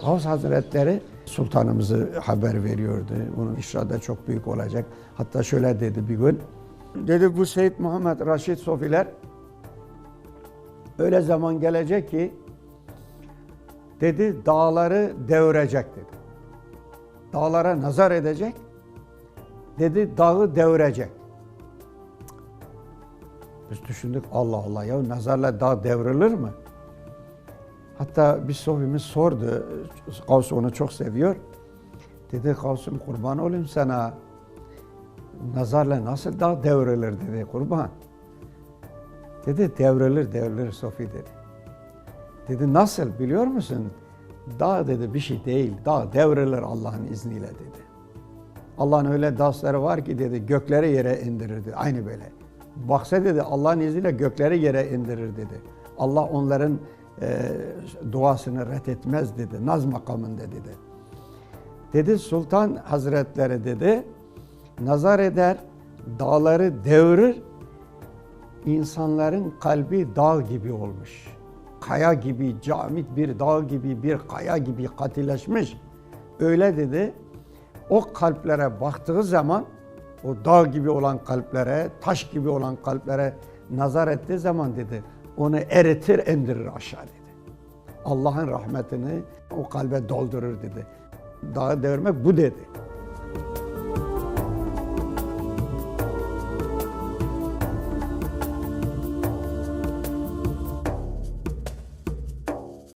Gavs Hazretleri sultanımızı haber veriyordu. Bunun işrada çok büyük olacak. Hatta şöyle dedi bir gün. Dedi bu Seyyid Muhammed Raşid Sofiler öyle zaman gelecek ki dedi dağları devirecek dedi. Dağlara nazar edecek. Dedi dağı devirecek. Biz düşündük Allah Allah ya nazarla dağ devrilir mi? Hatta bir sofimiz sordu. Kavs onu çok seviyor. Dedi Kavs'um kurban olayım sana. Nazarla nasıl dağ devrilir dedi kurban. Dedi devrilir devrilir Sofi dedi. Dedi nasıl biliyor musun? Dağ dedi bir şey değil. Dağ devrilir Allah'ın izniyle dedi. Allah'ın öyle dansları var ki dedi gökleri yere indirir dedi. Aynı böyle. Baksa dedi Allah'ın izniyle gökleri yere indirir dedi. Allah onların e, duasını ret etmez dedi. Naz makamında dedi. Dedi Sultan Hazretleri dedi nazar eder, dağları devirir, insanların kalbi dağ gibi olmuş. Kaya gibi, camit bir dağ gibi, bir kaya gibi katılaşmış. Öyle dedi. O kalplere baktığı zaman, o dağ gibi olan kalplere, taş gibi olan kalplere nazar ettiği zaman dedi, onu eritir, indirir aşağı dedi. Allah'ın rahmetini o kalbe doldurur dedi. Dağı devirmek bu dedi.